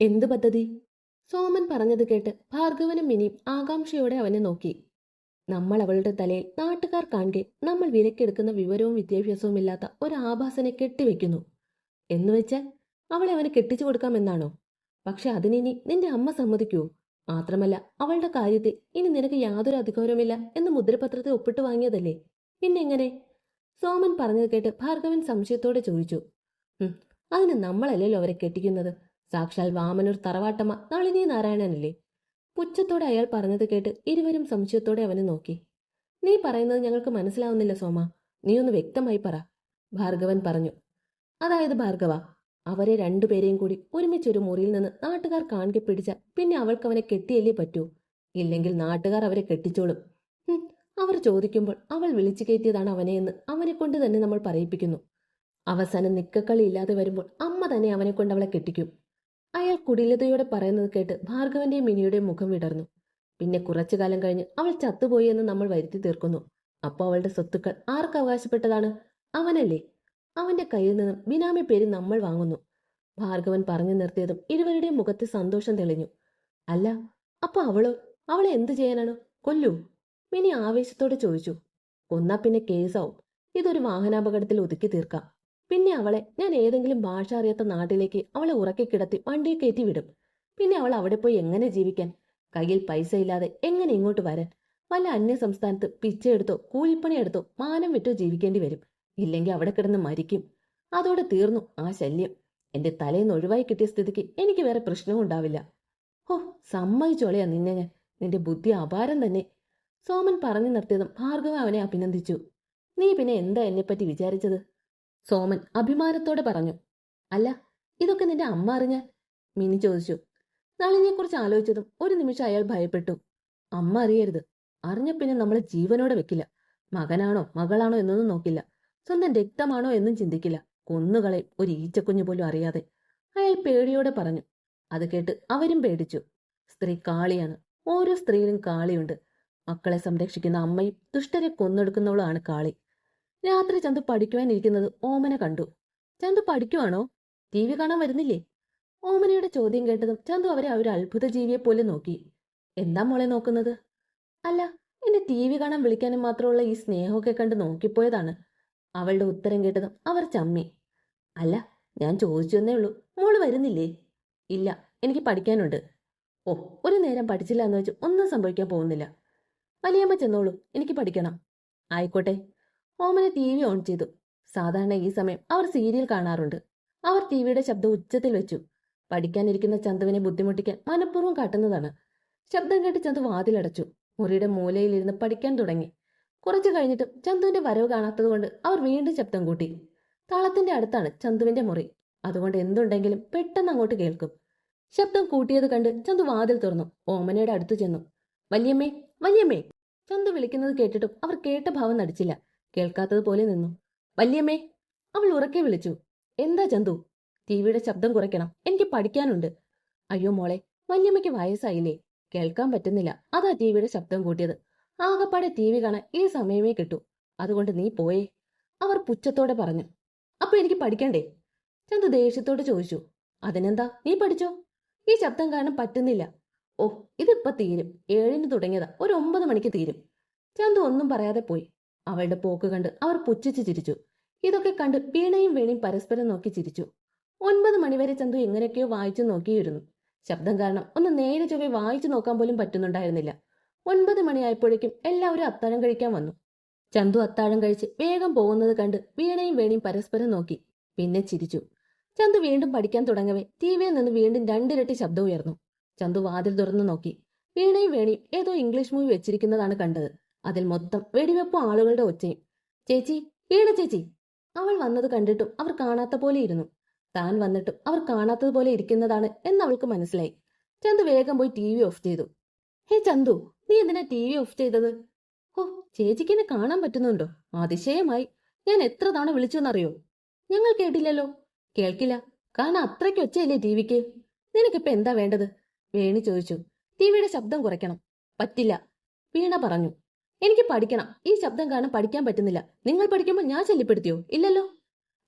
എന്ത് പദ്ധതി? സോമൻ പറഞ്ഞത് കേട്ട് ഭാർഗവനും മിനിയും ആകാംക്ഷയോടെ അവനെ നോക്കി. നമ്മൾ അവളുടെ തലയിൽ നാട്ടുകാർ കാണെ നമ്മൾ വിലക്കെടുക്കുന്ന വിവരവും വിദ്യാഭ്യാസവും ഇല്ലാത്ത ഒരു ആഭാസനെ കെട്ടിവെക്കുന്നു. എന്നുവെച്ചാൽ അവളെ അവന് കെട്ടിച്ചു കൊടുക്കാമെന്നാണോ പക്ഷെ അതിനിനി നിന്റെ അമ്മ സമ്മതിക്കൂ. മാത്രമല്ല അവളുടെ കാര്യത്തിൽ ഇനി നിനക്ക് യാതൊരു അധികാരവുമില്ല എന്ന് മുദ്രപത്രത്തിൽ ഒപ്പിട്ട് വാങ്ങിയതല്ലേ? പിന്നെങ്ങനെ? സോമൻ പറഞ്ഞത് കേട്ട് ഭാർഗവൻ സംശയത്തോടെ ചോദിച്ചു. "ഉം, അതിന് നമ്മളല്ലല്ലോ അവരെ കെട്ടിക്കുന്നത്. സാക്ഷാൽ വാമനൂർ തറവാട്ടമ്മ നളിനി നാരായണനല്ലേ? പുച്ഛത്തോടെ അയാൾ പറഞ്ഞത് കേട്ട് ഇരുവരും സംശയത്തോടെ അവനെ നോക്കി. നീ പറയുന്നത് ഞങ്ങൾക്ക് മനസ്സിലാവുന്നില്ല സോമ. നീ ഒന്ന് വ്യക്തമായി പറ ഭാർഗവൻ പറഞ്ഞു. അതായത് ഭാർഗവ അവരെ രണ്ടുപേരെയും കൂടി ഒരുമിച്ചൊരു മുറിയിൽ നിന്ന് നാട്ടുകാർ കാണിക്കെ പിടിച്ച പിന്നെ അവൾക്ക് അവനെ കെട്ടിയല്ലേ പറ്റൂ? ഇല്ലെങ്കിൽ നാട്ടുകാർ അവരെ കെട്ടിച്ചോളും. അവർ ചോദിക്കുമ്പോൾ അവൾ വിളിച്ചു കയറ്റിയതാണ് അവനെ എന്ന് അവനെ കൊണ്ട് തന്നെ നമ്മൾ പറയിപ്പിക്കുന്നു. അവസാനം നിക്കക്കളി ഇല്ലാതെ വരുമ്പോൾ അമ്മ തന്നെ അവനെ കൊണ്ട് അവളെ കെട്ടിക്കും. അയാൾ കുടിലതയോടെ പറയുന്നത് കേട്ട് ഭാർഗവന്റെയും മിനിയുടെയും മുഖം വിടർന്നു. പിന്നെ കുറച്ചു കാലം കഴിഞ്ഞ് അവൾ ചത്തുപോയി എന്ന് നമ്മൾ വരുത്തി തീർക്കുന്നു. അപ്പോൾ അവളുടെ സ്വത്തുക്കൾ ആർക്ക് അവകാശപ്പെട്ടതാണ്? അവനല്ലേ. അവന്റെ കയ്യിൽ നിന്നും ബിനാമി പേര് നമ്മൾ വാങ്ങുന്നു. ഭാർഗവൻ പറഞ്ഞു നിർത്തിയതും ഇരുവരുടെയും മുഖത്ത് സന്തോഷം തെളിഞ്ഞു. അല്ല അപ്പൊ അവളോ അവളെ എന്തു ചെയ്യാനാണ്? കൊല്ലൂ. മിനി ആവേശത്തോടെ ചോദിച്ചു. കൊന്നാ പിന്നെ കേസാവും. ഇതൊരു വാഹനാപകടത്തിൽ ഒതുക്കി തീർക്കാം. പിന്നെ അവളെ ഞാൻ ഏതെങ്കിലും ഭാഷ അറിയാത്ത നാട്ടിലേക്ക് അവളെ ഉറക്കി കിടത്തി വണ്ടിയിൽ കയറ്റി വിടും. പിന്നെ അവൾ അവിടെ പോയി എങ്ങനെ ജീവിക്കാൻ? കയ്യിൽ പൈസ ഇല്ലാതെ എങ്ങനെ ഇങ്ങോട്ട് വരാൻ? വല്ല അന്യ സംസ്ഥാനത്ത് പിച്ചയെടുത്തോ കൂലിപ്പണി എടുത്തോ മാനം വിട്ടോ ജീവിക്കേണ്ടി വരും. ഇല്ലെങ്കിൽ അവിടെ കിടന്ന് മരിക്കും. അതോടെ തീർന്നു ആ ശല്യം. എന്റെ തലേന്ന് ഒഴിവായി കിട്ടിയ സ്ഥിതിക്ക് എനിക്ക് വേറെ പ്രശ്നവും ഉണ്ടാവില്ല. ഓ സമ്മതിച്ചോളയാ നിന്നെ ഞാൻ. നിന്റെ ബുദ്ധി അപാരം തന്നെ. സോമൻ പറഞ്ഞു നിർത്തിയതും ഭാർഗവ അവനെ അഭിനന്ദിച്ചു. നീ പിന്നെ എന്താ എന്നെപ്പറ്റി വിചാരിച്ചത്? സോമൻ അഭിമാനത്തോടെ പറഞ്ഞു അല്ല ഇതൊക്കെ നിന്റെ അമ്മ അറിഞ്ഞാൽ? മിനി ചോദിച്ചു. നളിനെക്കുറിച്ച് ആലോചിച്ചതും ഒരു നിമിഷം അയാൾ ഭയപ്പെട്ടു. അമ്മ അറിയരുത്. അറിഞ്ഞ പിന്നെ നമ്മളെ ജീവനോടെ വെക്കില്ല. മകനാണോ മകളാണോ എന്നൊന്നും നോക്കില്ല. സ്വന്തം രക്തമാണോ എന്നും ചിന്തിക്കില്ല. കൊന്നുകളെ ഒരു ഈച്ചക്കുഞ്ഞു പോലും അറിയാതെ. അയാൾ പേടിയോടെ പറഞ്ഞു. അത് കേട്ട് അവരും പേടിച്ചു. സ്ത്രീ കാളിയാണ്. ഓരോ സ്ത്രീയിലും കാളിയുണ്ട്. മക്കളെ സംരക്ഷിക്കുന്ന അമ്മയും ദുഷ്ടരെ കൊന്നെടുക്കുന്നവളുമാണ് കാളി. രാത്രി ചന്തു പഠിക്കുവാനിരിക്കുന്നത് ഓമന കണ്ടു. ചന്തു പഠിക്കുവാണോ? ടി വി കാണാൻ വരുന്നില്ലേ? ഓമനയുടെ ചോദ്യം കേട്ടതും ചന്തു അവരെ ഒരു അത്ഭുത ജീവിയെ പോലെ നോക്കി. എന്താ മോളെ നോക്കുന്നത്? അല്ല എന്നെ ടി വി കാണാൻ വിളിക്കാനും മാത്രമുള്ള ഈ സ്നേഹമൊക്കെ കണ്ട് നോക്കിപ്പോയതാണ്. അവളുടെ ഉത്തരം കേട്ടതും അവർ ചമ്മി. അല്ല ഞാൻ ചോദിച്ചു എന്നേ ഉള്ളൂ. മോൾ വരുന്നില്ലേ? ഇല്ല എനിക്ക് പഠിക്കാനുണ്ട്. ഓ ഒരു നേരം പഠിച്ചില്ല എന്ന് വെച്ച് ഒന്നും സംഭവിക്കാൻ പോകുന്നില്ല. വലിയമ്മ ചെന്നോളൂ എനിക്ക് പഠിക്കണം. ആയിക്കോട്ടെ. ഓമന ടി വി ഓൺ ചെയ്തു. സാധാരണ ഈ സമയം അവർ സീരിയൽ കാണാറുണ്ട്. അവർ ടി വിയുടെ ശബ്ദം ഉച്ചത്തിൽ വെച്ചു. പഠിക്കാനിരിക്കുന്ന ചന്തുവിനെ ബുദ്ധിമുട്ടിക്കാൻ മനഃപൂർവം കാട്ടുന്നതാണ്. ശബ്ദം കേട്ട് ചന്തു വാതിലടച്ചു. മുറിയുടെ മൂലയിലിരുന്ന് പഠിക്കാൻ തുടങ്ങി. കുറച്ചു കഴിഞ്ഞിട്ടും ചന്തുവിന്റെ വരവ് കാണാത്തതുകൊണ്ട് അവർ വീണ്ടും ശബ്ദം കൂട്ടി. താളത്തിന്റെ അടുത്താണ് ചന്തുവിന്റെ മുറി. അതുകൊണ്ട് എന്തുണ്ടെങ്കിലും പെട്ടെന്ന് അങ്ങോട്ട് കേൾക്കും. ശബ്ദം കൂട്ടിയത് കണ്ട് ചന്തു വാതിൽ തുറന്നു. ഓമനയുടെ അടുത്ത് ചെന്നു. വല്യമ്മേ വല്യമ്മേ! ചന്തു വിളിക്കുന്നത് കേട്ടിട്ടും അവർ കേട്ട ഭാവം നടിച്ചില്ല. കേൾക്കാത്തതുപോലെ നിന്നു. വല്യമ്മേ അവൾ ഉറക്കെ വിളിച്ചു. എന്താ ചന്തു? ടിവിയുടെ ശബ്ദം കുറയ്ക്കണം. എനിക്ക് പഠിക്കാനുണ്ട്. അയ്യോ മോളെ വല്യമ്മയ്ക്ക് വയസ്സായില്ലേ? കേൾക്കാൻ പറ്റുന്നില്ല. അതാ ടിവിയുടെ ശബ്ദം കൂട്ടിയത്. ആകപ്പാടെ ടി വി കാണാൻ ഈ സമയമേ കിട്ടൂ. അതുകൊണ്ട് നീ പോയേ. അവർ പുച്ഛത്തോടെ പറഞ്ഞു. അപ്പൊ എനിക്ക് പഠിക്കണ്ടേ? ചന്തു ദേഷ്യത്തോടെ ചോദിച്ചു. അതിനെന്താ? നീ പഠിച്ചോ? ഈ ശബ്ദം കാരണം പറ്റുന്നില്ല. ഓ ഇതിപ്പോ തീരും. ഏഴിന് തുടങ്ങിയതാ. ഒരു ഒമ്പത് മണിക്ക് തീരും. ചന്തു ഒന്നും പറയാതെ പോയി. അവളുടെ പോക്ക് കണ്ട് അവർ പുച്ഛിച്ചു ചിരിച്ചു. ഇതൊക്കെ കണ്ട് വീണയും വേണിയും പരസ്പരം നോക്കി ചിരിച്ചു. ഒൻപത് മണിവരെ ചന്തു എങ്ങനെയൊക്കെയോ വായിച്ചു നോക്കിയിരുന്നു. ശബ്ദം കാരണം ഒന്ന് നേരെ ചൊവ്വെ വായിച്ചു നോക്കാൻ പോലും പറ്റുന്നുണ്ടായിരുന്നില്ല. ഒൻപത് മണിയായപ്പോഴേക്കും എല്ലാവരും അത്താഴം കഴിക്കാൻ വന്നു. ചന്തു അത്താഴം കഴിച്ച് വേഗം പോകുന്നത് കണ്ട് വീണയും വേണിയും പരസ്പരം നോക്കി. പിന്നെ ചിരിച്ചു. ചന്തു വീണ്ടും പഠിക്കാൻ തുടങ്ങവേ ടി വിയിൽ നിന്ന് വീണ്ടും രണ്ടിരട്ടി ശബ്ദം ഉയർന്നു. ചന്തു വാതിൽ തുറന്നു നോക്കി. വീണയും വേണിയും ഏതോ ഇംഗ്ലീഷ് മൂവി വെച്ചിരിക്കുന്നതാണ് കണ്ടത്. അതിൽ മൊത്തം വെടിവെപ്പും ആളുകളുടെ ഒച്ചയും. ചേച്ചി വീണ ചേച്ചി. അവൾ വന്നത് കണ്ടിട്ടും അവർ കാണാത്ത പോലെ ഇരുന്നു. താൻ വന്നിട്ടും അവർ കാണാത്തതുപോലെ ഇരിക്കുന്നതാണ് എന്ന് അവൾക്ക് മനസ്സിലായി. ചന്തു വേഗം പോയി ടി വി ഓഫ് ചെയ്തു. ഹേ ചന്തു നീ എന്തിനാ ടി വി ഓഫ് ചെയ്തത്? ഓ ചേച്ചിക്ക് എന്നെ കാണാൻ പറ്റുന്നുണ്ടോ? അതിശയമായി. ഞാൻ എത്ര തവണ വിളിച്ചു എന്നറിയോ ഞങ്ങൾ കേട്ടില്ലല്ലോ. കേൾക്കില്ല. കാരണം അത്രയ്ക്ക് ഒച്ചയല്ലേ ടി വിക്ക്? നിനക്കിപ്പോ എന്താ വേണ്ടത്? വേണി ചോദിച്ചു. ടി വിയുടെ ശബ്ദം കുറയ്ക്കണം. പറ്റില്ല വീണ പറഞ്ഞു. എനിക്ക് പഠിക്കണം. ഈ ശബ്ദം കാരണം പഠിക്കാൻ പറ്റുന്നില്ല. നിങ്ങൾ പഠിക്കുമ്പോൾ ഞാൻ ശല്യപ്പെടുത്തിയോ? ഇല്ലല്ലോ.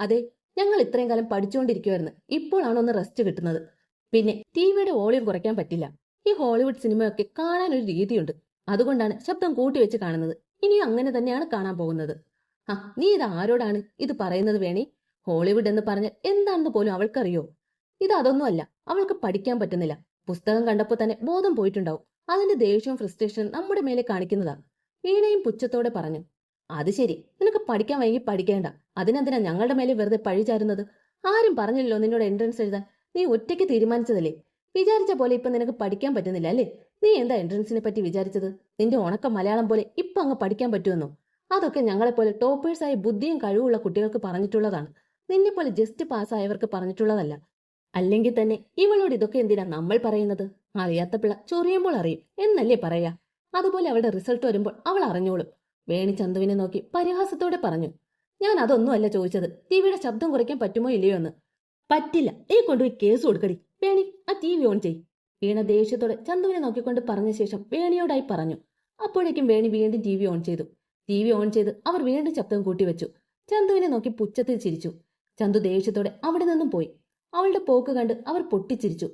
അതെ ഞങ്ങൾ ഇത്രയും കാലം പഠിച്ചുകൊണ്ടിരിക്കുവായിരുന്നു. ഇപ്പോഴാണ് ഒന്ന് റെസ്റ്റ് കിട്ടുന്നത്. പിന്നെ ടിവിയുടെ വോളിയം കുറയ്ക്കാൻ പറ്റില്ല. ഈ ഹോളിവുഡ് സിനിമയൊക്കെ കാണാൻ ഒരു രീതിയുണ്ട്. അതുകൊണ്ടാണ് ശബ്ദം കൂട്ടി വെച്ച് കാണുന്നത്. ഇനിയും അങ്ങനെ തന്നെയാണ് കാണാൻ പോകുന്നത്. ആ നീ ഇത് ആരോടാണ് ഇത് പറയുന്നത് വേണേ? ഹോളിവുഡ് എന്ന് പറഞ്ഞാൽ എന്താണെന്ന് പോലും അവൾക്കറിയോ? ഇത് അതൊന്നുമല്ല അവൾക്ക് പഠിക്കാൻ പറ്റുന്നില്ല. പുസ്തകം കണ്ടപ്പോൾ തന്നെ ബോധം പോയിട്ടുണ്ടാവും. അതിന്റെ ദേഷ്യവും ഫ്രസ്ട്രേഷനും നമ്മുടെ മേലെ കാണിക്കുന്നതാ. വീണയും പുച്ഛത്തോടെ പറഞ്ഞു അത് ശരി. നിനക്ക് പഠിക്കാൻ വൈകി പഠിക്കേണ്ട. അതിനെന്തിനാ ഞങ്ങളുടെ മേലെ വെറുതെ പഴി ചാരുന്നത്? ആരും പറഞ്ഞില്ലല്ലോ നിന്നോട് എൻട്രൻസ് എഴുതാൻ. നീ ഒറ്റയ്ക്ക് തീരുമാനിച്ചതല്ലേ? വിചാരിച്ച പോലെ ഇപ്പൊ നിനക്ക് പഠിക്കാൻ പറ്റുന്നില്ല അല്ലേ? നീ എന്താ എൻട്രൻസിനെ പറ്റി വിചാരിച്ചത്? നിന്റെ ഉണക്ക മലയാളം പോലെ ഇപ്പൊ അങ്ങ് പഠിക്കാൻ പറ്റുമെന്നോ? അതൊക്കെ ഞങ്ങളെപ്പോലെ ടോപ്പേഴ്സായ ബുദ്ധിയും കഴിവുള്ള കുട്ടികൾക്ക് പറഞ്ഞിട്ടുള്ളതാണ്. നിന്നെ പോലെ ജസ്റ്റ് പാസ്സായവർക്ക് പറഞ്ഞിട്ടുള്ളതല്ല. അല്ലെങ്കിൽ തന്നെ ഇവളോട് ഇതൊക്കെ എന്തിനാ നമ്മൾ പറയുന്നത്? അറിയാത്ത പിള്ള ചൊറിയുമ്പോൾ അറിയും. എന്നല്ലേ പറയാ? അതുപോലെ അവളുടെ റിസൾട്ട് വരുമ്പോൾ അവൾ അറിഞ്ഞോളും. വേണി ചന്തുവിനെ നോക്കി പരിഹാസത്തോടെ പറഞ്ഞു ഞാൻ അതൊന്നുമല്ല ചോദിച്ചത്. ടിവിയുടെ ശബ്ദം കുറയ്ക്കാൻ പറ്റുമോ ഇല്ലയോ എന്ന്. പറ്റില്ല. ഈ കൊണ്ടുപോയി കേസ് കൊടുക്കടി. വേണി ആ ടി വി ഓൺ ചെയ് വീണ ദേഷ്യത്തോടെ ചന്തുവിനെ നോക്കിക്കൊണ്ട് പറഞ്ഞ ശേഷം വേണിയോടായി പറഞ്ഞു. അപ്പോഴേക്കും വേണി വീണ്ടും ടി വി ഓൺ ചെയ്തു. ടി വി ഓൺ ചെയ്ത് അവർ വീണ്ടും ശബ്ദം കൂട്ടിവെച്ചു. ചന്തുവിനെ നോക്കി പുച്ഛത്തിൽ ചിരിച്ചു. ചന്തു ദേഷ്യത്തോടെ അവിടെ നിന്നും പോയി. അവളുടെ പോക്ക് കണ്ട് അവർ പൊട്ടിച്ചിരിച്ചു.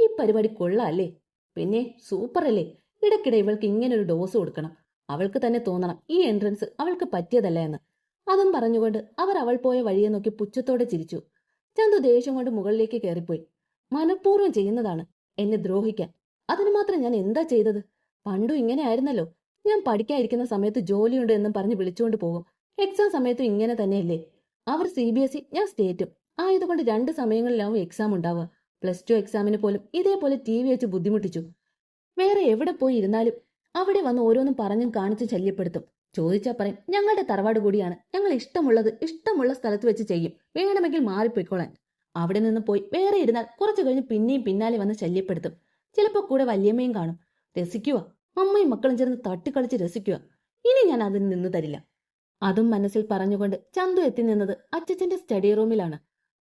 ഈ പരിപാടി കൊള്ളാല്ലേ പിന്നെ സൂപ്പർ അല്ലേ ഇടയ്ക്കിടെ ഇവൾക്ക് ഇങ്ങനെ ഒരു ഡോസ് കൊടുക്കണം. അവൾക്ക് തന്നെ തോന്നണം ഈ എൻട്രൻസ് അവൾക്ക് പറ്റിയതല്ല എന്ന്. അതും പറഞ്ഞുകൊണ്ട് അവർ അവൾ പോയ വഴിയെ നോക്കി പുച്ഛത്തോടെ ചിരിച്ചു. ചന്തു ദേഷ്യം കൊണ്ട് മുകളിലേക്ക് കയറിപ്പോയി. മനഃപൂർവം ചെയ്യുന്നതാണ് എന്നെ ദ്രോഹിക്കാൻ. അതിന് മാത്രം ഞാൻ എന്താ ചെയ്തത്? പണ്ടും ഇങ്ങനെ ആയിരുന്നല്ലോ. ഞാൻ പഠിക്കാതിരിക്കുന്ന സമയത്ത് ജോലിയുണ്ട് എന്നും പറഞ്ഞ് വിളിച്ചുകൊണ്ട് പോകും. എക്സാം സമയത്തും ഇങ്ങനെ തന്നെയല്ലേ? അവർ സി ബി എസ് ഇ ഞാൻ സ്റ്റേറ്റും ആയതുകൊണ്ട് രണ്ട് സമയങ്ങളിലാവും എക്സാം ഉണ്ടാവുക. പ്ലസ് ടു എക്സാമിന് പോലും ഇതേപോലെ ടി വി വെച്ച് ബുദ്ധിമുട്ടിച്ചു. വേറെ എവിടെ പോയി ഇരുന്നാലും അവിടെ വന്ന് ഓരോന്നും പറഞ്ഞും കാണിച്ച് ശല്യപ്പെടുത്തും. ചോദിച്ചാ പറയും ഞങ്ങളുടെ തറവാട് കൂടിയാണ്. ഞങ്ങൾ ഇഷ്ടമുള്ളത് ഇഷ്ടമുള്ള സ്ഥലത്ത് വെച്ച് ചെയ്യും. വേണമെങ്കിൽ മാറിപ്പോയിക്കോളാൻ. അവിടെ നിന്ന് പോയി വേറെ ഇരുന്നാൽ കുറച്ചു കഴിഞ്ഞ് പിന്നെയും പിന്നാലെ വന്ന് ശല്യപ്പെടുത്തും. ചിലപ്പോൾ കൂടെ വല്യമ്മയും കാണും. രസിക്കുക അമ്മയും മക്കളും ചേർന്ന് തട്ടിക്കളിച്ച് രസിക്കുക ഇനി ഞാൻ അതിൽ നിന്ന് തരില്ല. അതും മനസ്സിൽ പറഞ്ഞുകൊണ്ട് ചന്തു എത്തി നിന്നത് അച്ചച്ചന്റെ സ്റ്റഡി റൂമിലാണ്.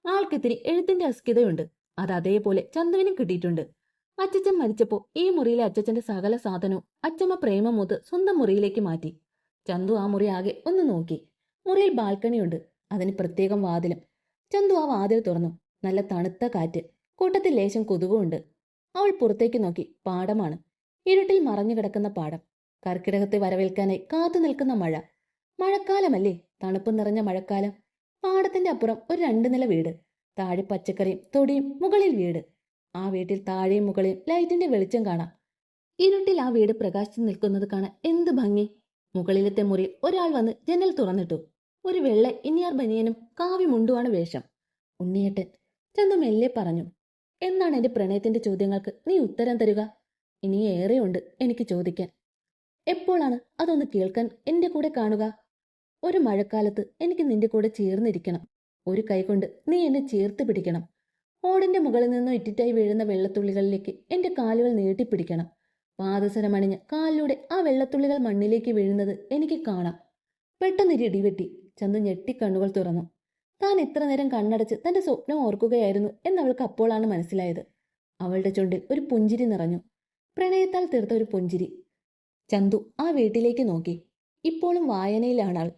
ആൾക്കിത്തിരി എഴുത്തിന്റെ അസ്കിതയുണ്ട് അത് അതേപോലെ ചന്തുവിനും കിട്ടിയിട്ടുണ്ട്. അച്ചച്ചൻ മരിച്ചപ്പോ ഈ മുറിയിലെ അച്ചച്ചന്റെ സകല സാധനവും അച്ചമ്മ പ്രേമം മൂത്ത് സ്വന്തം മുറിയിലേക്ക് മാറ്റി. ചന്തു ആ മുറി ആകെ ഒന്ന് നോക്കി. മുറിയിൽ ബാൽക്കണിയുണ്ട് അതിന് പ്രത്യേകം വാതിലും. ചന്തു ആ വാതിൽ തുറന്നു. നല്ല തണുത്ത കാറ്റ്. കൂട്ടത്തിൽ ലേശം കൊതുകുണ്ട് അവൾ പുറത്തേക്ക് നോക്കി. പാടമാണ്. ഇരുട്ടിൽ മറഞ്ഞു കിടക്കുന്ന പാടം. കർക്കിടകത്തെ വരവേൽക്കാനായി കാത്തു നിൽക്കുന്ന മഴ. മഴക്കാലമല്ലേ? തണുപ്പ് നിറഞ്ഞ മഴക്കാലം. പാടത്തിന്റെ അപ്പുറം ഒരു രണ്ടു നില വീട്. താഴെ പച്ചക്കറിയും തൊടിയും മുകളിൽ വീട്. ആ വീട്ടിൽ താഴെയും മുകളിൽ ലൈറ്റിന്റെ വെളിച്ചം കാണാം. ഇരുട്ടിൽ ആ വീട് പ്രകാശിച്ചു നിൽക്കുന്നത് കാണാൻ എന്ത് ഭംഗി! മുകളിലത്തെ മുറിയിൽ ഒരാൾ വന്ന് ജനൽ തുറന്നിട്ടു. ഒരു വെള്ള ഇനിയാർ ബനിയനും കാവി മുണ്ടുമാണ് വേഷം. ഉണ്ണിയേട്ടൻ ചന്തു മെല്ലെ പറഞ്ഞു എന്നാണ് എന്റെ പ്രണയത്തിന്റെ ചോദ്യങ്ങൾക്ക് നീ ഉത്തരം തരുക? ഇനി ഏറെയുണ്ട് എനിക്ക് ചോദിക്കാൻ. എപ്പോഴാണ് അതൊന്ന് കേൾക്കാൻ എന്റെ കൂടെ കാണുക? ഒരു മഴക്കാലത്ത് എനിക്ക് നിന്റെ കൂടെ ചേർന്നിരിക്കണം. ഒരു കൈകൊണ്ട് നീ എന്നെ ചേർത്ത് പിടിക്കണം. ഓടിന്റെ മുകളിൽ നിന്നും ഇറ്റിറ്റായി വീഴുന്ന വെള്ളത്തുള്ളികളിലേക്ക് എന്റെ കാലുകൾ നീട്ടിപ്പിടിക്കണം. പാദസരമണിഞ്ഞ് കാലിലൂടെ ആ വെള്ളത്തുള്ളികൾ മണ്ണിലേക്ക് വീഴുന്നത് എനിക്ക് കാണാം. പെട്ടെന്നൊരു ഇടിവെട്ടി ചന്തു ഞെട്ടി കണ്ണുകൾ തുറന്നു. താൻ ഇത്ര നേരം കണ്ണടച്ച് തന്റെ സ്വപ്നം ഓർക്കുകയായിരുന്നു എന്നവൾക്ക് അപ്പോഴാണ് മനസ്സിലായത്. അവളുടെ ചുണ്ടിൽ ഒരു പുഞ്ചിരി നിറഞ്ഞു. പ്രണയത്താൽ തീർത്ത ഒരു പുഞ്ചിരി. ചന്തു ആ വീട്ടിലേക്ക് നോക്കി. ഇപ്പോഴും വായനയിലാണ് ആൾ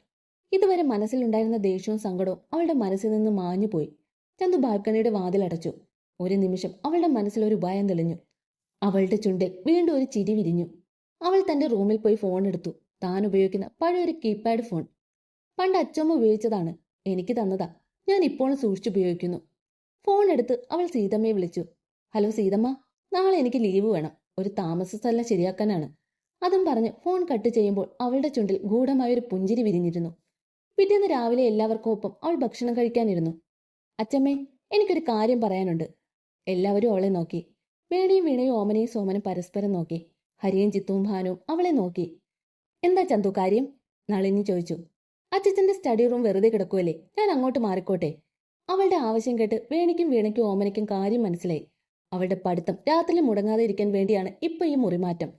ഇതുവരെ മനസ്സിലുണ്ടായിരുന്ന ദേഷ്യവും സങ്കടവും അവളുടെ മനസ്സിൽ നിന്ന് മാഞ്ഞുപോയി. ചന്തു ബാൽക്കണിയുടെ വാതിലടച്ചു ഒരു നിമിഷം അവളുടെ മനസ്സിൽ ഒരു ഭയം തെളിഞ്ഞു. അവളുടെ ചുണ്ടിൽ വീണ്ടും ഒരു ചിരി വിരിഞ്ഞു. അവൾ തന്റെ റൂമിൽ പോയി ഫോൺ എടുത്തു. താൻ ഉപയോഗിക്കുന്ന പഴയൊരു കീപാഡ് ഫോൺ. പണ്ട് അച്ചമ്മ ഉപയോഗിച്ചതാണ്. എനിക്ക് തന്നതാ. ഞാൻ ഇപ്പോഴും സൂക്ഷിച്ചുപയോഗിക്കുന്നു ഫോൺ എടുത്ത് അവൾ സീതമ്മയെ വിളിച്ചു. ഹലോ സീതമ്മ നാളെ എനിക്ക് ലീവ് വേണം. ഒരു താമസ സ്ഥലം ശരിയാക്കാനാണ്. അതും പറഞ്ഞ് ഫോൺ കട്ട് ചെയ്യുമ്പോൾ അവളുടെ ചുണ്ടിൽ ഗൂഢമായ ഒരു പുഞ്ചിരി വിരിഞ്ഞിരുന്നു. പിറ്റേന്ന് രാവിലെ എല്ലാവർക്കും ഒപ്പം അവൾ ഭക്ഷണം കഴിക്കാനിരുന്നു. അച്ചമ്മേ എനിക്കൊരു കാര്യം പറയാനുണ്ട്. എല്ലാവരും അവളെ നോക്കി. വേണിയും വീണയും ഓമനയും സോമനും പരസ്പരം നോക്കി. ഹരിയും ചിത്തുവും ഭാനുവും അവളെ നോക്കി. എന്താ ചന്തു കാര്യം? നളിനി ചോദിച്ചു. അച്ഛച്ചന്റെ സ്റ്റഡി റൂം വെറുതെ കിടക്കുമല്ലേ ഞാൻ അങ്ങോട്ട് മാറിക്കോട്ടെ. അവളുടെ ആവശ്യം കേട്ട് വേണിക്കും വീണയ്ക്കും ഓമനയ്ക്കും കാര്യം മനസ്സിലായി. അവളുടെ പഠിത്തം രാത്രി മുടങ്ങാതെ ഇരിക്കാൻ വേണ്ടിയാണ് ഇപ്പൊ ഈ മുറിമാറ്റം.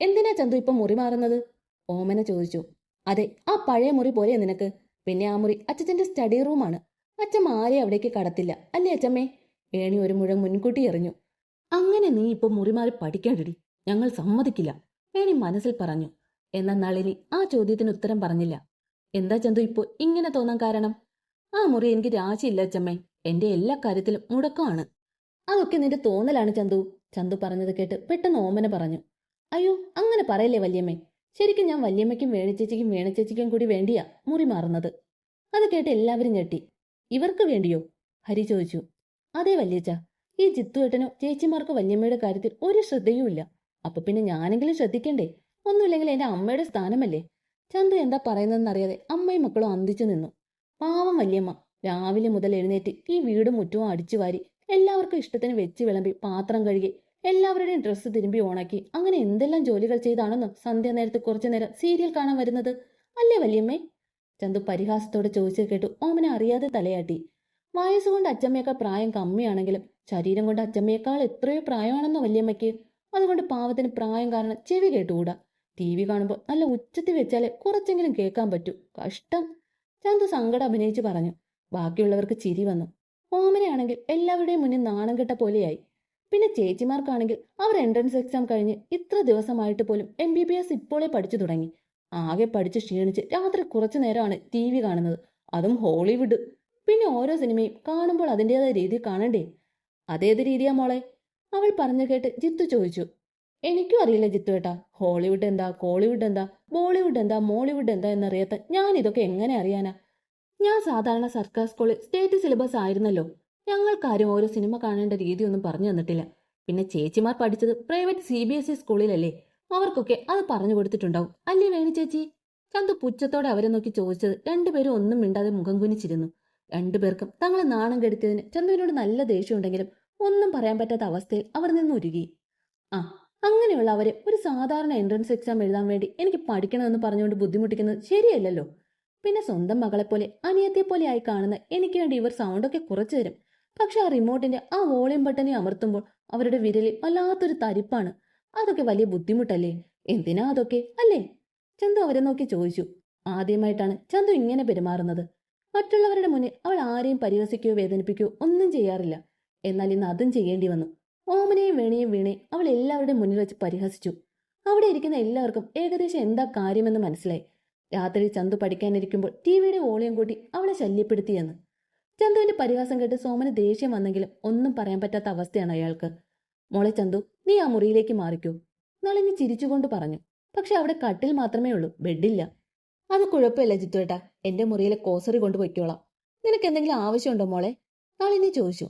എന്തിനാ ചന്തു ഇപ്പൊ മുറി മാറുന്നത്? ഓമന ചോദിച്ചു. അതെ ആ പഴയ മുറി പോലെ നിനക്ക്? പിന്നെ ആ മുറി അച്ഛച്ചന്റെ സ്റ്റഡി റൂമാണ് അച്ഛമ്മ ആരെയും അവിടേക്ക് കടത്തില്ല. അല്ലേ അച്ഛമ്മേ? ഏണി ഒരു മുഴം മുൻകൂട്ടി എറിഞ്ഞു. അങ്ങനെ നീ ഇപ്പൊ മുറി മാറി പഠിക്കേണ്ടടി. ഞങ്ങൾ സമ്മതിക്കില്ല. ഏണി മനസ്സിൽ പറഞ്ഞു. എന്നാൽ നളിനി ആ ചോദ്യത്തിന് ഉത്തരം പറഞ്ഞില്ല. എന്താ ചന്തു ഇപ്പോ ഇങ്ങനെ തോന്നാൻ കാരണം? ആ മുറി എനിക്ക് രാശിയില്ല അച്ഛമ്മേ. എന്റെ എല്ലാ കാര്യത്തിലും മുടക്കമാണ്. അതൊക്കെ നിന്റെ തോന്നലാണ് ചന്തു. ചന്തു പറഞ്ഞത് കേട്ട് പെട്ടെന്ന് ഓമന പറഞ്ഞു. അയ്യോ അങ്ങനെ പറയല്ലേ വല്യമ്മേ? ശരിക്കും ഞാൻ വല്യമ്മയ്ക്കും വേണിച്ചേച്ചിക്കും വേണിച്ചേച്ചിക്കും കൂടി വേണ്ടിയാ മുറി മാറുന്നത്. അത് കേട്ട് എല്ലാവരും ഞെട്ടി. ഇവർക്ക് വേണ്ടിയോ? ഹരി ചോദിച്ചു. അതെ വല്യച്ച ഈ ജിത്തുവേട്ടനോ ചേച്ചിമാർക്കോ വല്യമ്മയുടെ കാര്യത്തിൽ ഒരു ശ്രദ്ധയുമില്ല. അപ്പൊ പിന്നെ ഞാനെങ്കിലും ശ്രദ്ധിക്കണ്ടേ? ഒന്നുമില്ലെങ്കിൽ എന്റെ അമ്മയുടെ സ്ഥാനമല്ലേ? ചന്തു എന്താ പറയുന്നതെന്നറിയാതെ അമ്മയും മക്കളും അന്തിച്ചു നിന്നു. പാവം വല്യമ്മ രാവിലെ മുതൽ എഴുന്നേറ്റ് ഈ വീടും മുറ്റവും അടിച്ചു വാരി എല്ലാവർക്കും ഇഷ്ടത്തിന് വെച്ച് വിളമ്പി പാത്രം കഴുകി എല്ലാവരുടെയും ഡ്രസ്സ് തിരുമ്പി ഓണാക്കി. അങ്ങനെ എന്തെല്ലാം ജോലികൾ ചെയ്താണെന്നോ സന്ധ്യ നേരത്ത് കുറച്ചു നേരം സീരിയൽ കാണാൻ വരുന്നത്? അല്ലേ വല്യമ്മേ? ചന്തു പരിഹാസത്തോടെ ചോദിച്ചത് കേട്ടു ഓമന അറിയാതെ തലയാട്ടി. വയസ്സുകൊണ്ട് അച്ചമ്മയേക്കാൾ പ്രായം കമ്മിയാണെങ്കിലും ശരീരം കൊണ്ട് അച്ചമ്മയേക്കാൾ എത്രയോ പ്രായമാണെന്നോ വല്യമ്മയ്ക്ക്. അതുകൊണ്ട് പാവത്തിന് പ്രായം കാരണം ചെവി കേട്ടുകൂടാ. ടി വി കാണുമ്പോൾ നല്ല ഉച്ചത്തിൽ വെച്ചാലേ കുറച്ചെങ്കിലും കേൾക്കാൻ പറ്റൂ. കഷ്ടം. ചന്തു സങ്കടം അഭിനയിച്ച് പറഞ്ഞു. ബാക്കിയുള്ളവർക്ക് ചിരി വന്നു. ഓമനയാണെങ്കിൽ എല്ലാവരുടെയും മുന്നിൽ നാണം കെട്ട പോലെയായി. പിന്നെ ചേച്ചിമാർക്കാണെങ്കിൽ അവർ എൻട്രൻസ് എക്സാം കഴിഞ്ഞ് ഇത്ര ദിവസമായിട്ട് പോലും എം ബി ബി എസ് ഇപ്പോഴേ പഠിച്ചു തുടങ്ങി. ആകെ പഠിച്ച് ക്ഷീണിച്ച് രാത്രി കുറച്ചു നേരമാണ് ടി വി കാണുന്നത്. അതും ഹോളിവുഡ്. പിന്നെ ഓരോ സിനിമയും കാണുമ്പോൾ അതിന്റെതായ രീതി കാണണ്ടേ? അതേത് രീതിയാ മോളെ? അവൾ പറഞ്ഞു കേട്ട് ജിത്തു ചോദിച്ചു. എനിക്കും അറിയില്ല ജിത്തു ഏട്ടാ. ഹോളിവുഡ് എന്താ? കോളിവുഡ് എന്താ? ബോളിവുഡ് എന്താ? മോളിവുഡ് എന്താ എന്നറിയാത്ത ഞാൻ ഇതൊക്കെ എങ്ങനെ അറിയാനാ? ഞാൻ സാധാരണ സർക്കാർ സ്കൂളിൽ സ്റ്റേറ്റ് സിലബസ് ആയിരുന്നല്ലോ. ഞങ്ങൾക്കാരും ഓരോ സിനിമ കാണേണ്ട രീതിയൊന്നും പറഞ്ഞു തന്നിട്ടില്ല. പിന്നെ ചേച്ചിമാർ പഠിച്ചത് private C B S E സ്കൂളിലല്ലേ. അവർക്കൊക്കെ അത് പറഞ്ഞു കൊടുത്തിട്ടുണ്ടാവും. അല്ലേ വേണി ചേച്ചി? ചന്തു പുച്ഛത്തോടെ അവരെ നോക്കി ചോദിച്ചത് രണ്ടുപേരും ഒന്നും മിണ്ടാതെ മുഖം കുനിച്ചിരുന്നു. രണ്ടുപേർക്കും തങ്ങളെ നാണം കെടുത്തിയതിന് ചന്തുവിനോട് നല്ല ദേഷ്യമുണ്ടെങ്കിലും ഒന്നും പറയാൻ പറ്റാത്ത അവസ്ഥയിൽ അവർ നിന്ന് ഉരുകി ആ അങ്ങനെയുള്ള അവരെ ഒരു സാധാരണ എൻട്രൻസ് എക്സാം എഴുതാൻ വേണ്ടി എനിക്ക് പഠിക്കണമെന്ന് പറഞ്ഞുകൊണ്ട് ബുദ്ധിമുട്ടിക്കുന്നത് ശരിയല്ലല്ലോ. പിന്നെ സ്വന്തം മകളെപ്പോലെ അനിയത്തെ പോലെ ആയി കാണുന്ന എനിക്ക് വേണ്ടി ഇവർ സൗണ്ടൊക്കെ കുറച്ചു തരും. പക്ഷെ ആ റിമോട്ടിന്റെ ആ വോളിയം ബട്ടനെ അമർത്തുമ്പോൾ അവരുടെ വിരലിൽ വല്ലാത്തൊരു തരിപ്പാണ്. അതൊക്കെ വലിയ ബുദ്ധിമുട്ടല്ലേ? എന്തിനാ അതൊക്കെ? അല്ലേ? ചന്തു അവരെ നോക്കി ചോദിച്ചു. ആദ്യമായിട്ടാണ് ചന്തു ഇങ്ങനെ പെരുമാറുന്നത്. മറ്റുള്ളവരുടെ മുന്നിൽ അവൾ ആരെയും പരിഹസിക്കുകയോ വേദനിപ്പിക്കുകയോ ഒന്നും ചെയ്യാറില്ല. എന്നാൽ ഇന്ന് അതും ചെയ്യേണ്ടി വന്നു. ഓമനയും വേണിയും വീണെ അവൾ എല്ലാവരുടെയും മുന്നിൽ വെച്ച് പരിഹസിച്ചു. അവിടെ ഇരിക്കുന്ന എല്ലാവർക്കും ഏകദേശം എന്താ കാര്യമെന്ന് മനസ്സിലായി. രാത്രി ചന്തു പഠിക്കാനിരിക്കുമ്പോൾ ടി വിയുടെ വോളിയം കൂട്ടി അവളെ ശല്യപ്പെടുത്തിയെന്ന്. ചന്തുവിന്റെ പരിഹാസം കേട്ട് സോമന് ദേഷ്യം വന്നെങ്കിലും ഒന്നും പറയാൻ പറ്റാത്ത അവസ്ഥയാണ് അയാൾക്ക്. മോളെ ചന്തു നീ ആ മുറിയിലേക്ക് മാറിക്കൂ. നളിനി ചിരിച്ചുകൊണ്ട് പറഞ്ഞു. പക്ഷെ അവിടെ കട്ടിൽ മാത്രമേ ഉള്ളൂ ബെഡില്ല. അത് കുഴപ്പമില്ല ജിത്തുവേട്ടാ. എന്റെ മുറിയിലെ കോസറി കൊണ്ടുപോയിക്കോളാം നിനക്ക് എന്തെങ്കിലും ആവശ്യമുണ്ടോ മോളെ? നളിനി ചോദിച്ചു.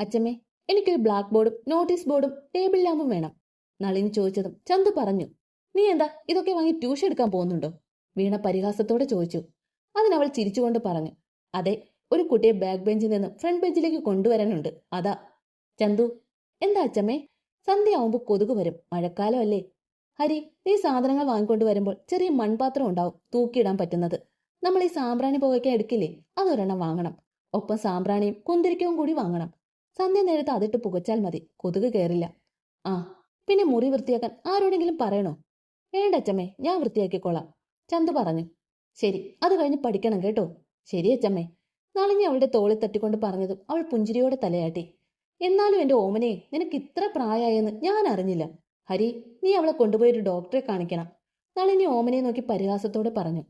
അച്ഛമ്മേ എനിക്കൊരു ബ്ലാക്ക് ബോർഡും നോട്ടീസ് ബോർഡും ടേബിൾ ലാമ്പും വേണം. നളിനി ചോദിച്ചതും ചന്തു പറഞ്ഞു. നീ എന്താ ഇതൊക്കെ വാങ്ങി ട്യൂഷൻ എടുക്കാൻ പോകുന്നുണ്ടോ? വീണ പരിഹാസത്തോടെ ചോദിച്ചു. അതിനവൾ ചിരിച്ചുകൊണ്ട് പറഞ്ഞു. അതെ ഒരു കുട്ടിയെ ബാക്ക് ബെഞ്ചിൽ നിന്ന് ഫ്രണ്ട് ബെഞ്ചിലേക്ക് കൊണ്ടുവരാനുണ്ട്. അതാ. ചന്തു എന്താ അച്ഛമ്മേ സന്ധ്യയാവുമ്പോൾ കൊതുക് വരും. മഴക്കാലം അല്ലേ? ഹരി നീ സാധനങ്ങൾ വാങ്ങിക്കൊണ്ട് വരുമ്പോൾ ചെറിയ മൺപാത്രം ഉണ്ടാവും തൂക്കിയിടാൻ പറ്റുന്നത്. നമ്മൾ ഈ സാമ്പ്രാണി പുകയ്ക്ക് എടുക്കില്ലേ? അതൊരെണ്ണം വാങ്ങണം. ഒപ്പം സാമ്പ്രാണിയും കുന്തിരിക്കവും കൂടി വാങ്ങണം. സന്ധ്യ നേരത്ത് അതിട്ട് പുകച്ചാൽ മതി. കൊതുക് കയറില്ല ആ പിന്നെ മുറി വൃത്തിയാക്കാൻ ആരോടെങ്കിലും പറയണോ? വേണ്ട അച്ചമ്മേ ഞാൻ വൃത്തിയാക്കിക്കോളാം. ചന്തു പറഞ്ഞു. ശരി അത് കഴിഞ്ഞ് പഠിക്കണം കേട്ടോ. ശരി അച്ചമ്മേ. നളിഞ്ഞ് അവളുടെ തോളിൽ തട്ടിക്കൊണ്ട് പറഞ്ഞതും അവൾ പുഞ്ചിരിയോടെ തലയാട്ടി. എന്നാലും എന്റെ ഓമനെ നിനക്ക് ഇത്ര പ്രായമായെന്ന് ഞാൻ അറിഞ്ഞില്ല. ഹരി നീ അവളെ കൊണ്ടുപോയി ഒരു ഡോക്ടറെ കാണിക്കണം. നളിനി ഓമനെ നോക്കി പരിഹാസത്തോടെ പറഞ്ഞു.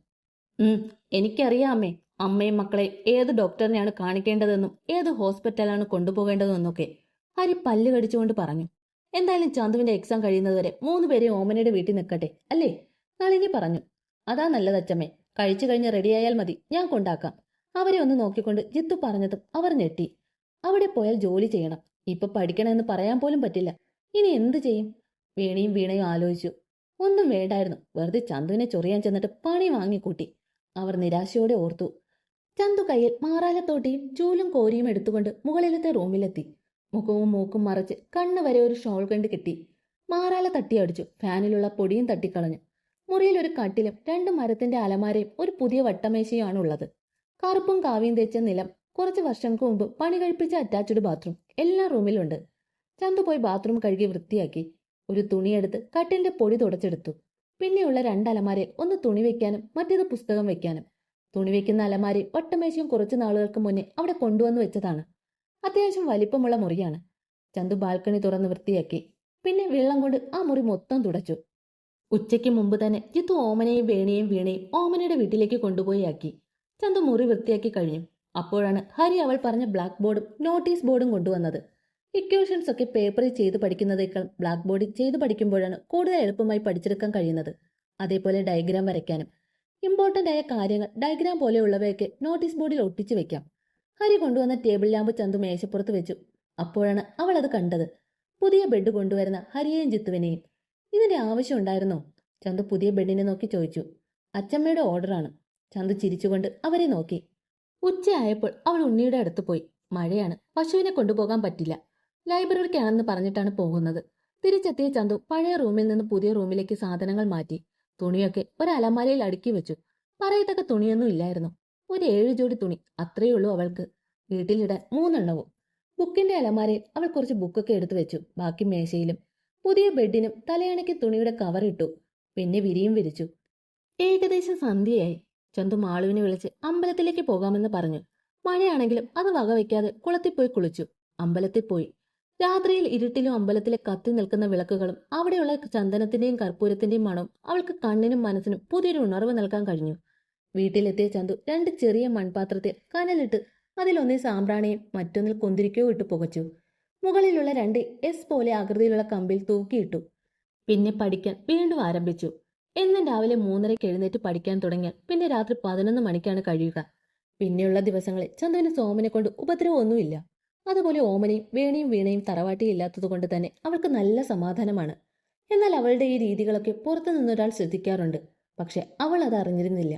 ഉം എനിക്കറിയാം അമ്മേ. അമ്മയും മക്കളെ ഏത് ഡോക്ടറിനെയാണ് കാണിക്കേണ്ടതെന്നും ഏത് ഹോസ്പിറ്റലാണ് കൊണ്ടുപോകേണ്ടതെന്നൊക്കെ ഹരി പല്ല് കടിച്ചുകൊണ്ട് പറഞ്ഞു. എന്തായാലും ചന്തുവിന്റെ എക്സാം കഴിയുന്നതുവരെ മൂന്ന് പേരെ ഓമനയുടെ വീട്ടിൽ നിൽക്കട്ടെ അല്ലേ? നളിനി പറഞ്ഞു. അതാ നല്ലത് അച്ചമ്മേ. കഴിച്ചു കഴിഞ്ഞ് റെഡിയായാൽ മതി. ഞാൻ കൊണ്ടാക്കാം. അവരെ ഒന്ന് നോക്കിക്കൊണ്ട് ജിത്തു പറഞ്ഞതും അവർ ഞെട്ടി. അവിടെ പോയാൽ ജോലി ചെയ്യണം. ഇപ്പൊ പഠിക്കണമെന്ന് പറയാൻ പോലും പറ്റില്ല. ഇനി എന്ത് ചെയ്യും? വീണയും വീണയും ആലോചിച്ചു. ഒന്നും വേണ്ടായിരുന്നു. വെറുതെ ചന്തുവിനെ ചൊറിയാൻ ചെന്നിട്ട് പണി വാങ്ങിക്കൂട്ടി. അവർ നിരാശയോടെ ഓർത്തു. ചന്തു കയ്യിൽ മാറാലത്തോട്ടിയും ചൂലും കോരിയും എടുത്തുകൊണ്ട് മുകളിലത്തെ റൂമിലെത്തി. മുഖവും മൂക്കും മറച്ച് കണ്ണ് വരെ ഒരു ഷോൾ കണ്ട് കിട്ടി. മാറാല തട്ടിയടിച്ചു ഫാനിലുള്ള പൊടിയും തട്ടിക്കളഞ്ഞു. മുറിയിൽ ഒരു കട്ടിലും രണ്ട് മരത്തിന്റെ അലമാരയും ഒരു പുതിയ വട്ടമേശയുമാണ് ഉള്ളത് കറുപ്പും കാവിയും തേച്ച നിലം കുറച്ച് വർഷങ്ങൾക്ക് മുമ്പ് പണി കഴിപ്പിച്ച അറ്റാച്ച്ഡ് ബാത്റൂം എല്ലാ റൂമിലുണ്ട് ചന്തു പോയി ബാത്റൂം കഴുകി വൃത്തിയാക്കി. ഒരു തുണിയെടുത്ത് കട്ടിലിന്റെ പൊടി തുടച്ചെടുത്തു. പിന്നെയുള്ള രണ്ട് അലമാരയിൽ ഒന്ന് തുണി വെക്കാനും മറ്റേത് പുസ്തകം വെക്കാനും. തുണി വെക്കുന്ന അലമാരി ഒട്ടമേശയും കുറച്ച് നാളുകൾക്ക് മുന്നേ അവിടെ കൊണ്ടുവന്നു വെച്ചതാണ്. അത്യാവശ്യം വലിപ്പമുള്ള മുറിയാണ്. ചന്തു ബാൽക്കണി തുറന്ന് വൃത്തിയാക്കി. പിന്നെ വെള്ളം കൊണ്ട് ആ മുറി മൊത്തം തുടച്ചു. ഉച്ചയ്ക്ക് മുമ്പ് തന്നെ ജിത്തു ഓമനയും വേണിയും വീണയും ഓമനയുടെ വീട്ടിലേക്ക് കൊണ്ടുപോയി ആക്കി. ചന്തു മുറി വൃത്തിയാക്കി കഴിഞ്ഞു. അപ്പോഴാണ് ഹരി അവൾ പറഞ്ഞ ബ്ലാക്ക് ബോർഡും നോട്ടീസ് ബോർഡും കൊണ്ടുവന്നത്. ഇക്വേഷൻസ് ഒക്കെ പേപ്പറിൽ ചെയ്ത് പഠിക്കുന്നതേക്കാൾ ബ്ലാക്ക് ബോർഡിൽ ചെയ്ത് പഠിക്കുമ്പോഴാണ് കൂടുതൽ എളുപ്പമായി പഠിച്ചെടുക്കാൻ കഴിയുന്നത്. അതേപോലെ ഡയഗ്രാം വരയ്ക്കാനും. ഇമ്പോർട്ടന്റ് ആയ കാര്യങ്ങൾ ഡയഗ്രാം പോലെയുള്ളവയൊക്കെ നോട്ടീസ് ബോർഡിൽ ഒട്ടിച്ചു വെക്കാം. ഹരി കൊണ്ടുവന്ന ടേബിൾ ലാമ്പ് ചന്തു മേശപ്പുറത്ത് വെച്ചു. അപ്പോഴാണ് അവൾ അത് കണ്ടത്. പുതിയ ബെഡ് കൊണ്ടുവരുന്ന ഹരിയെയും ജിത്തുവിനെയും. ഇതിന്റെ ആവശ്യം ഉണ്ടായിരുന്നോ? ചന്തു പുതിയ ബെഡിനെ നോക്കി ചോദിച്ചു. അച്ചമ്മയുടെ ഓർഡറാണ് ചന്തു ചിരിച്ചുകൊണ്ട് അവരെ നോക്കി. ഉച്ചയായപ്പോൾ അവൾ ഉണ്ണിയുടെ അടുത്ത് പോയി. മഴയാണ്. പശുവിനെ കൊണ്ടുപോകാൻ പറ്റില്ല. ലൈബ്രറിക്കാണെന്ന് പറഞ്ഞിട്ടാണ് പോകുന്നത്. തിരിച്ചെത്തിയ ചന്തു പഴയ റൂമിൽ നിന്ന് പുതിയ റൂമിലേക്ക് സാധനങ്ങൾ മാറ്റി. തുണിയൊക്കെ ഒരു അലമാരയിൽ അടുക്കി വെച്ചു. പറയത്തക്ക തുണിയൊന്നും ഇല്ലായിരുന്നു. ഒരു ഏഴ് ജോഡി തുണി അത്രയേ ഉള്ളൂ അവൾക്ക്. വീട്ടിലിടാൻ മൂന്നെണ്ണവും. ബുക്കിന്റെ അലമാരയിൽ അവൾ കുറച്ച് ബുക്കൊക്കെ എടുത്തു വെച്ചു. ബാക്കി മേശയിലും. പുതിയ ബെഡിനും തലയണയ്ക്ക് തുണിയുടെ കവർ ഇട്ടു. പിന്നെ വിരിയും വിരിച്ചു. ഏകദേശം സന്ധ്യയായി. ചന്തു മാളുവിനെ വിളിച്ച് അമ്പലത്തിലേക്ക് പോകാമെന്ന് പറഞ്ഞു. മഴയാണെങ്കിലും അത് വകവയ്ക്കാതെ കുളത്തിൽ പോയി കുളിച്ചു. അമ്പലത്തിൽ പോയി. രാത്രിയിൽ ഇരുട്ടിലും അമ്പലത്തിലെ കത്തി നിൽക്കുന്ന വിളക്കുകളും അവിടെയുള്ള ചന്ദനത്തിന്റെയും കർപ്പൂരത്തിന്റെയും മണവും അവൾക്ക് കണ്ണിനും മനസ്സിനും പുതിയൊരു ഉണർവ് നൽകാൻ കഴിഞ്ഞു. വീട്ടിലെത്തിയ ചന്തു രണ്ട് ചെറിയ മൺപാത്രത്തിൽ കനലിട്ട് അതിലൊന്നിൽ സാമ്പ്രാണിയും മറ്റൊന്നിൽ കുന്തിരിക്കോ ഇട്ട് പുകച്ചു. മുകളിലുള്ള രണ്ട് എസ് പോലെ ആകൃതിയിലുള്ള കമ്പിൽ തൂക്കിയിട്ടു. പിന്നെ പഠിക്കാൻ വീണ്ടും ആരംഭിച്ചു. എന്നും രാവിലെ മൂന്നരയ്ക്ക് എഴുന്നേറ്റ് പഠിക്കാൻ തുടങ്ങിയാൽ പിന്നെ രാത്രി പതിനൊന്ന് മണിക്കാണ് കഴിയുക. പിന്നെയുള്ള ദിവസങ്ങളിൽ ചന്തുവിന് സോമനെ കൊണ്ട് ഉപദ്രവമൊന്നുമില്ല. അതുപോലെ ഓമനയും വേണിയും വീണയും തറവാട്ടി ഇല്ലാത്തതുകൊണ്ട് തന്നെ അവൾക്ക് നല്ല സമാധാനമാണ്. എന്നാൽ അവളുടെ ഈ രീതികളൊക്കെ പുറത്തു നിന്നൊരാൾ ശ്രദ്ധിക്കാറുണ്ട്. പക്ഷെ അവൾ അത് അറിഞ്ഞിരുന്നില്ല